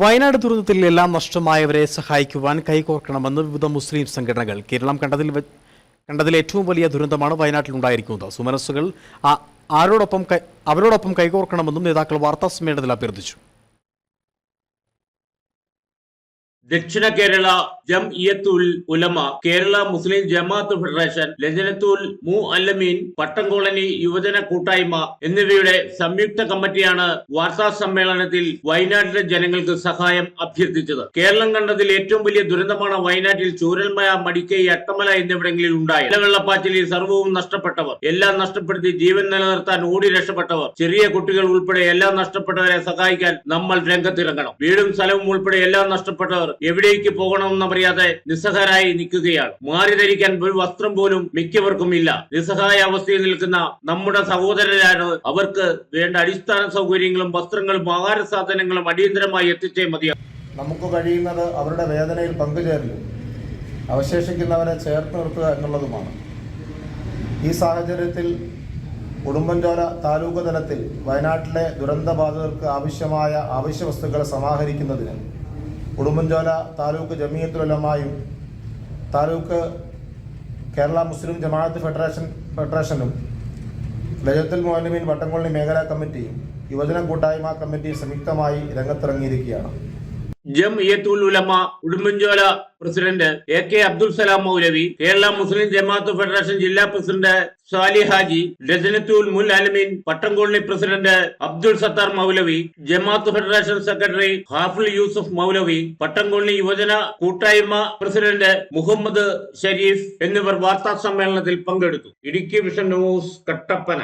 വയനാട് ദുരന്തത്തിൽ എല്ലാം നഷ്ടമായവരെ സഹായിക്കുവാൻ കൈകോർക്കണമെന്ന് വിവിധ മുസ്ലിം സംഘടനകൾ കേരളം കണ്ടതിൽ കണ്ടതിൽ ഏറ്റവും വലിയ ദുരന്തമാണ് വയനാട്ടിൽ ഉണ്ടായിരിക്കുന്നത്. സുമനസ്സുകൾ ആരോടൊപ്പം അവരോടൊപ്പം കൈകോർക്കണമെന്നും നേതാക്കൾ വാർത്താ സമ്മേളനത്തിൽ അഭ്യർത്ഥിച്ചു. ദക്ഷിണ കേരള ജം ഇയത്തുൽ ഉലമ കേരള മുസ്ലിം ജമാഅത്ത് ഫെഡറേഷൻ ലജനത്തുൽ മു അല്ലമീൻ പട്ടം കോളനി യുവജന കൂട്ടായ്മ എന്നിവയുടെ സംയുക്ത കമ്മിറ്റിയാണ് വാർത്താ സമ്മേളനത്തിൽ വയനാട്ടിലെ ജനങ്ങൾക്ക് സഹായം അഭ്യർത്ഥിച്ചത്. കേരളം കണ്ടതിൽ ഏറ്റവും വലിയ ദുരന്തമാണ് വയനാട്ടിൽ ചൂരൽമയ മടിക്കൈ അട്ടമല എന്നിവിടങ്ങളിൽ ഉണ്ടായത്. വെള്ളപ്പാച്ചിലിൽ സർവവും നഷ്ടപ്പെട്ടവർ എല്ലാം നഷ്ടപ്പെടുത്തി ജീവൻ നിലനിർത്താൻ ഓടി രക്ഷപ്പെട്ടവർ ചെറിയ കുട്ടികൾ ഉൾപ്പെടെ എല്ലാം നഷ്ടപ്പെട്ടവരെ സഹായിക്കാൻ നമ്മൾ രംഗത്തിറങ്ങണം. വീടും സ്ഥലവും ഉൾപ്പെടെ എല്ലാം നഷ്ടപ്പെട്ടവർ എവിടേക്ക് പോകണമെന്ന് പോകണമെന്നറിയാതെ നിസ്സഹാരായി നിൽക്കുകയാണ്. മാറി ധരിക്കാൻ ഒരു വസ്ത്രം പോലും മിക്കവർക്കും ഇല്ല. നിസ്സഹായ അവസ്ഥയിൽ നിൽക്കുന്ന നമ്മുടെ സഹോദരരാണ് അവർക്ക് വേണ്ട അടിസ്ഥാന സൗകര്യങ്ങളും വസ്ത്രങ്ങളും ആഹാര സാധനങ്ങളും അടിയന്തരമായി എത്തിച്ചേ മതിയാകും നമുക്ക് കഴിയുന്നത് അവരുടെ വേദനയിൽ പങ്കുചേരലും അവശേഷിക്കുന്നവരെ ചേർത്ത് നിർത്തുക എന്നുള്ളതുമാണ്. ഈ സാഹചര്യത്തിൽ ഉടുമ്പൻചോല താലൂക്ക് തലത്തിൽ വയനാട്ടിലെ ദുരന്തബാധിതർക്ക് ആവശ്യമായ ആവശ്യ വസ്തുക്കൾ സമാഹരിക്കുന്നതിന് ഉടുമ്പൻചോല താലൂക്ക് ജമീയത്തുലമായും താലൂക്ക് കേരള മുസ്ലിം ജമാഅത്ത് ഫെഡറേഷൻ ഫെഡറേഷനും ലജത്തുൽ മോലിമീൻ വട്ടംകൊള്ളി മേഖലാ കമ്മിറ്റിയും യുവജന കൂട്ടായ്മ കമ്മിറ്റിയും സംയുക്തമായി രംഗത്തിറങ്ങിയിരിക്കുകയാണ്. Jamiyyathul Ulama Udumbanchola president A K Abdul Salam Moulavi Kerala Muslim Jamaath federation ജില്ലാ president Sali Haji Lajnathul Muallimeen Pattam colony president Abdul Sathar Moulavi Jamaath federation secretary Hafil Yusuf Moulavi പട്ടം colony യുവജന കൂട്ടായ്മ president Muhammad Sharif എന്നിവർ വാർത്താ സമ്മേളനത്തിൽ പങ്കെടുത്തു. Idukki vision news Kattappana.